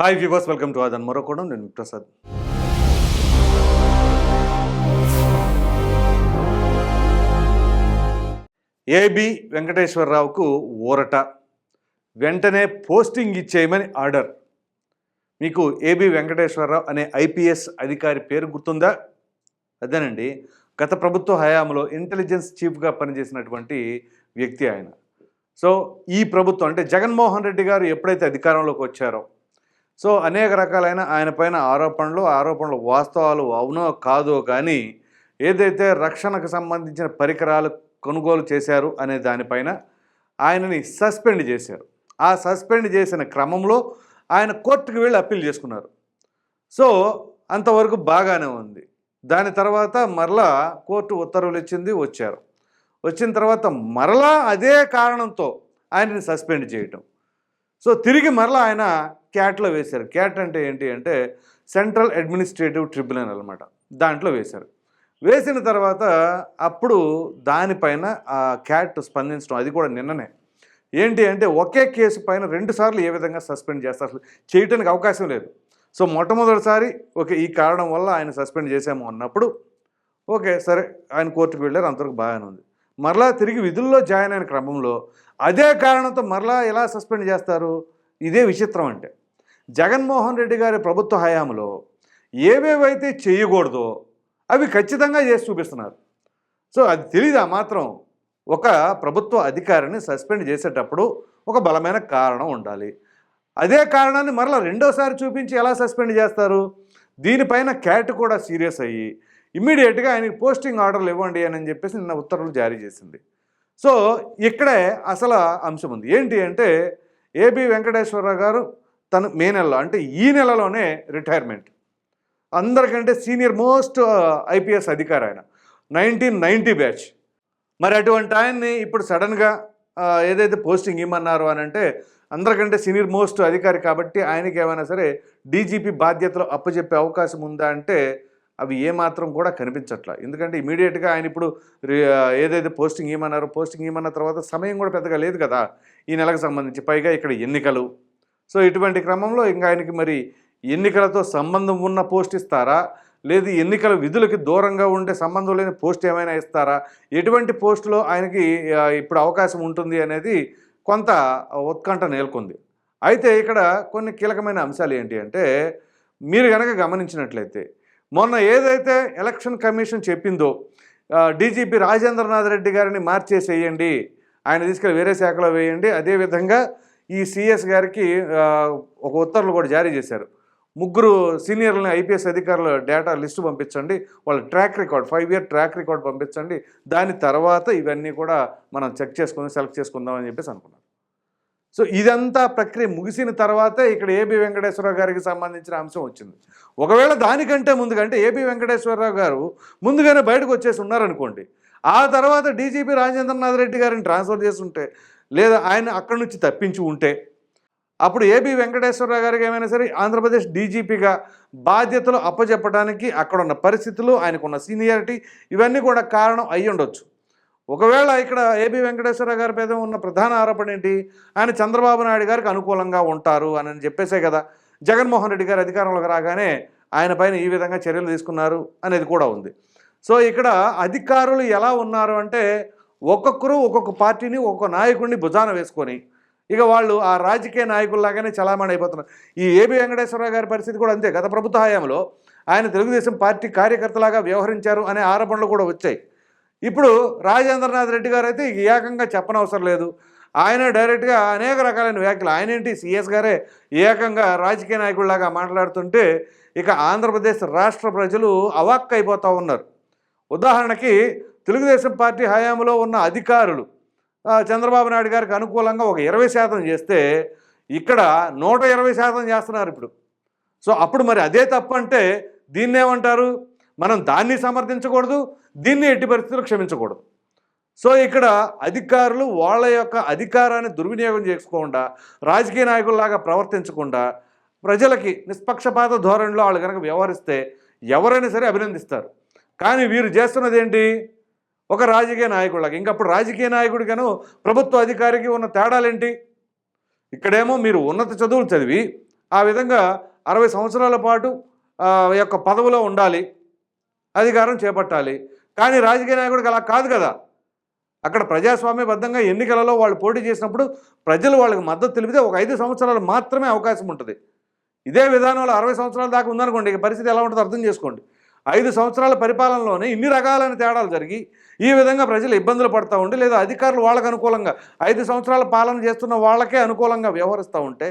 Hi viewers welcome to Aadhan మరోకోణం నేను Prasad AB వెంకటేశ్వరరావుకు ఊరట. వెంటనే పోస్టింగ్ ఇచ్చేయమని ఆర్డర్ మీకు ఏబి వెంకటేశ్వరరావు అనే ఐపీఎస్ అధికారి పేరు గుర్తుందా? అదేనండి. గత ప్రభుత్వ హయాంలో ఇంటెలిజెన్స్ చీఫ్గా పనిచేసినటువంటి వ్యక్తి ఆయన. సో ఈ ప్రభుత్వం అంటే జగన్మోహన్ రెడ్డి గారు ఎప్పుడైతే అధికారంలోకి వచ్చారో సో అనేక రకాలైన ఆయన పైన ఆరోపణలు ఆరోపణలు వాస్తవాలు అవునో కాదో కానీ ఏదైతే రక్షణకు సంబంధించిన పరికరాలు కొనుగోలు చేశారు అనే దానిపైన ఆయనని సస్పెండ్ చేశారు. ఆ సస్పెండ్ చేసిన క్రమంలో ఆయన కోర్టుకు వెళ్ళి అప్పీల్ చేసుకున్నారు. సో అంతవరకు బాగానే ఉంది. దాని తర్వాత మరలా కోర్టు ఉత్తర్వులు ఇచ్చింది వచ్చారు. వచ్చిన తర్వాత మరలా అదే కారణంతో ఆయనని సస్పెండ్ చేయటం. సో తిరిగి మరలా ఆయన క్యాట్లో వేశారు. క్యాట్ అంటే ఏంటి అంటే సెంట్రల్ అడ్మినిస్ట్రేటివ్ ట్రిబ్యునల్ అనమాట దాంట్లో వేశారు. వేసిన తర్వాత అప్పుడు దానిపైన ఆ క్యాట్ స్పందించడం అది కూడా నిన్ననే. ఏంటి అంటే ఒకే కేసు పైన రెండుసార్లు ఏ విధంగా సస్పెండ్ చేస్తారు? అసలు చేయటానికి అవకాశం లేదు. సో మొట్టమొదటిసారి ఓకే ఈ కారణం వల్ల ఆయన సస్పెండ్ చేసాము అన్నప్పుడు ఓకే సరే ఆయన కోర్టుకు వెళ్ళారు అంతవరకు బాగానే ఉంది. మరలా తిరిగి విధుల్లో జాయిన్ అయిన క్రమంలో అదే కారణంతో మరలా ఎలా సస్పెండ్ చేస్తారు? ఇదే విచిత్రం అంటే. జగన్మోహన్ రెడ్డి గారి ప్రభుత్వ హయాంలో ఏవేవైతే చేయకూడదో అవి ఖచ్చితంగా చేసి చూపిస్తున్నారు. సో అది తెలీదా మాత్రం? ఒక ప్రభుత్వ అధికారిని సస్పెండ్ చేసేటప్పుడు ఒక బలమైన కారణం ఉండాలి. అదే కారణాన్ని మరలా రెండోసారి చూపించి ఎలా సస్పెండ్ చేస్తారు? దీనిపైన క్యాట్ కూడా సీరియస్ అయ్యి ఇమ్మీడియట్గా ఆయనకి పోస్టింగ్ ఆర్డర్లు ఇవ్వండి అని చెప్పేసి నిన్న ఉత్తర్వులు జారీ చేసింది. సో ఇక్కడే అసలు అంశం ఉంది. ఏంటి అంటే ఏబి వెంకటేశ్వరరావు గారు తను మే నెలలో అంటే ఈ నెలలోనే రిటైర్మెంట్. అందరికంటే సీనియర్ మోస్ట్ ఐపీఎస్ అధికారి ఆయన. Nineteen ninety batch. మరి అటువంటి ఆయన్ని ఇప్పుడు సడన్గా ఏదైతే పోస్టింగ్ ఇమ్మన్నారు అని అంటే అందరికంటే సీనియర్ మోస్ట్ అధికారి కాబట్టి ఆయనకి ఏమైనా సరే డీజీపీ బాధ్యతలు అప్పచెప్పే అవకాశం ఉందా అంటే అవి ఏమాత్రం కూడా కనిపించట్లా. ఎందుకంటే ఇమీడియట్గా ఆయన ఇప్పుడు రి- ఏదైతే పోస్టింగ్ ఇవ్వమన్నారో పోస్టింగ్ ఇవ్వమన్న తర్వాత సమయం కూడా పెద్దగా లేదు కదా. ఈ నెలకు సంబంధించి పైగా ఇక్కడ ఎన్నికలు. సో ఇటువంటి క్రమంలో ఇంకా ఆయనకి మరి ఎన్నికలతో సంబంధం ఉన్న పోస్ట్ ఇస్తారా? లేదు ఎన్నికల విధులకి దూరంగా ఉండే సంబంధం లేని పోస్ట్ ఏమైనా ఇస్తారా? ఎటువంటి పోస్టులో ఆయనకి ఇప్పుడు అవకాశం ఉంటుంది అనేది కొంత ఉత్కంఠ నెలకొంది. అయితే ఇక్కడ కొన్ని కీలకమైన అంశాలు ఏంటి అంటే మీరు కనుక గమనించినట్లయితే మొన్న ఏదైతే ఎలక్షన్ కమిషన్ చెప్పిందో డీజీపీ రాజేంద్రనాథ్ రెడ్డి గారిని మార్చేసేయండి ఆయన తీసుకెళ్ళి వేరే శాఖలో వేయండి అదేవిధంగా ఈ సిఎస్ గారికి ఒక ఉత్తర్వులు కూడా జారీ చేశారు. ముగ్గురు సీనియర్లని ఐపీఎస్ అధికారుల డేటా లిస్టు పంపించండి వాళ్ళ track record five year track record పంపించండి దాని తర్వాత ఇవన్నీ కూడా మనం చెక్ చేసుకుందాం సెలెక్ట్ చేసుకుందాం అని చెప్పేసి అనుకున్నాం సో ఇదంతా ప్రక్రియ ముగిసిన తర్వాతే ఇక్కడ ఏబి వెంకటేశ్వరరావు గారికి సంబంధించిన అంశం వచ్చింది. ఒకవేళ దానికంటే ముందుగా అంటే ఏబి వెంకటేశ్వరరావు గారు ముందుగానే బయటకు వచ్చేసి ఉన్నారనుకోండి ఆ తర్వాత డీజీపీ రాజేంద్రనాథ్ రెడ్డి గారిని ట్రాన్స్ఫర్ చేసి ఉంటే లేదా ఆయన అక్కడి నుంచి తప్పించి ఉంటే అప్పుడు ఏబి వెంకటేశ్వరరావు గారికి ఏమైనా సరే ఆంధ్రప్రదేశ్ డీజీపీగా బాధ్యతలు అప్పచెప్పడానికి అక్కడ ఉన్న పరిస్థితులు ఆయనకున్న సీనియారిటీ ఇవన్నీ కూడా కారణం అయ్యి ఉండొచ్చు ఒకవేళ ఇక్కడ ఏబి వెంకటేశ్వర గారి మీద ఉన్న ప్రధాన ఆరోపణ ఏంటి? ఆయన చంద్రబాబు నాయుడు గారికి అనుకూలంగా ఉంటారు అని చెప్పేసే కదా. జగన్మోహన్ రెడ్డి గారు అధికారంలోకి రాగానే ఆయన పైన ఈ విధంగా చర్యలు తీసుకున్నారు అనేది కూడా ఉంది. సో ఇక్కడ అధికారులు ఎలా ఉన్నారు అంటే ఒక్కొక్కరు ఒక్కొక్క పార్టీని ఒక్కొక్క నాయకుడిని భుజాన వేసుకొని ఇక వాళ్ళు ఆ రాజకీయ నాయకుల్లాగానే చలామణి అయిపోతున్నారు. ఈ ఏబి వెంకటేశ్వరరావు గారి పరిస్థితి కూడా అంతే. గత ప్రభుత్వ హయాంలో ఆయన తెలుగుదేశం పార్టీ కార్యకర్తలాగా వ్యవహరించారు అనే ఆరోపణలు కూడా వచ్చాయి. ఇప్పుడు రాజేంద్రనాథ్ రెడ్డి గారు అయితే ఏకంగా చెప్పనవసరం లేదు. ఆయన డైరెక్ట్గా అనేక రకాలైన వ్యాఖ్యలు. ఆయన ఏంటి సిఎస్ గారే ఏకంగా రాజకీయ నాయకుడిలాగా మాట్లాడుతుంటే ఇక ఆంధ్రప్రదేశ్ రాష్ట్ర ప్రజలు అవాక్ అయిపోతూ ఉన్నారు. ఉదాహరణకి తెలుగుదేశం పార్టీ హయాంలో ఉన్న అధికారులు చంద్రబాబు నాయుడు గారికి అనుకూలంగా ఒక ఇరవై శాతం చేస్తే ఇక్కడ నూట ఇరవై శాతం చేస్తున్నారు ఇప్పుడు. సో అప్పుడు మరి అదే తప్పంటే అంటే మనం దాన్ని సమర్థించకూడదు దీన్ని ఎట్టి పరిస్థితుల్లో క్షమించకూడదు. సో ఇక్కడ అధికారులు వాళ్ళ యొక్క అధికారాన్ని దుర్వినియోగం చేసుకోకుండా రాజకీయ నాయకుల్లాగా ప్రవర్తించకుండా ప్రజలకి నిష్పక్షపాత ధోరణిలో వాళ్ళు కనుక వ్యవహరిస్తే ఎవరైనా సరే అభినందిస్తారు. కానీ వీరు చేస్తున్నది ఏంటి? ఒక రాజకీయ నాయకుడికి ఇంకప్పుడు రాజకీయ నాయకుడిగాను ప్రభుత్వ అధికారికి ఉన్న తేడాలేంటి ఇక్కడేమో మీరు ఉన్నత చదువులు చదివి ఆ విధంగా అరవై సంవత్సరాల పాటు యొక్క పదవిలో ఉండాలి. అధికారం చేపట్టాలి. కానీ రాజకీయ నాయకుడికి అలా కాదు కదా. అక్కడ ప్రజాస్వామ్యబద్ధంగా ఎన్నికలలో వాళ్ళు పోటీ చేసినప్పుడు ప్రజలు వాళ్ళకి మద్దతు తెలిపితే ఒక ఐదు సంవత్సరాలు మాత్రమే అవకాశం ఉంటుంది. ఇదే విధానంలో అరవై సంవత్సరాల దాకా ఉందనుకోండి ఇక పరిస్థితి ఎలా ఉంటుందో అర్థం చేసుకోండి. ఐదు సంవత్సరాల పరిపాలనలోనే ఇన్ని రకాలైన తేడాలు జరిగి ఈ విధంగా ప్రజలు ఇబ్బందులు పడతూ ఉండి లేదా అధికారులు వాళ్ళకు అనుకూలంగా ఐదు సంవత్సరాల పాలన చేస్తున్న వాళ్ళకే అనుకూలంగా వ్యవహరిస్తూ ఉంటే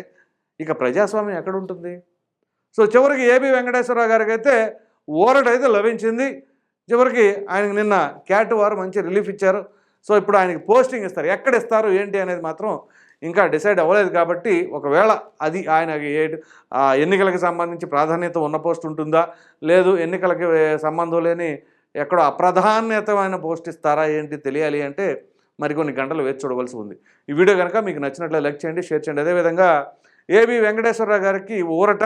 ఇక ప్రజాస్వామ్యం ఎక్కడ ఉంటుంది? సో చివరికి ఏబి వెంకటేశ్వరరావు గారికి అయితే ఊరట అయితే లభించింది. చివరికి ఆయనకు నిన్న క్యాట్ వారు మంచి రిలీఫ్ ఇచ్చారు. సో ఇప్పుడు ఆయనకి పోస్టింగ్ ఇస్తారు. ఎక్కడ ఇస్తారు ఏంటి అనేది మాత్రం ఇంకా డిసైడ్ అవ్వలేదు కాబట్టి ఒకవేళ అది ఆయన ఏ ఆ ఎన్నికలకు సంబంధించి ప్రాధాన్యత ఉన్న పోస్ట్ ఉంటుందా? లేదు ఎన్నికలకి సంబంధం లేని ఎక్కడో అప్రాధాన్యతమైన పోస్ట్ ఇస్తారా ఏంటి తెలియాలి అంటే మరికొన్ని గంటలు వేచి చూడవలసి ఉంది. ఈ వీడియో కనుక మీకు నచ్చినట్లు లైక్ చేయండి షేర్ చేయండి. అదేవిధంగా ఏబి వెంకటేశ్వరరావు గారికి ఊరట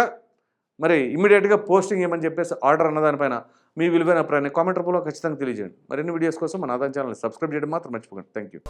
మరి ఇమీడియట్గా పోస్టింగ్ ఏమని చెప్పేసి ఆర్డర్ అన్న దానిపైన మీ విలువైన అభిప్రాయాన్ని కామెంట్ రూపంలో ఖచ్చితంగా తెలియజేయండి. మరిన్ని వీడియోస్ కోసం మన ఆదాయం ఛానల్ సబ్స్క్రైబ్ చేయడం మాత్రం మర్చిపోకండి. Thank you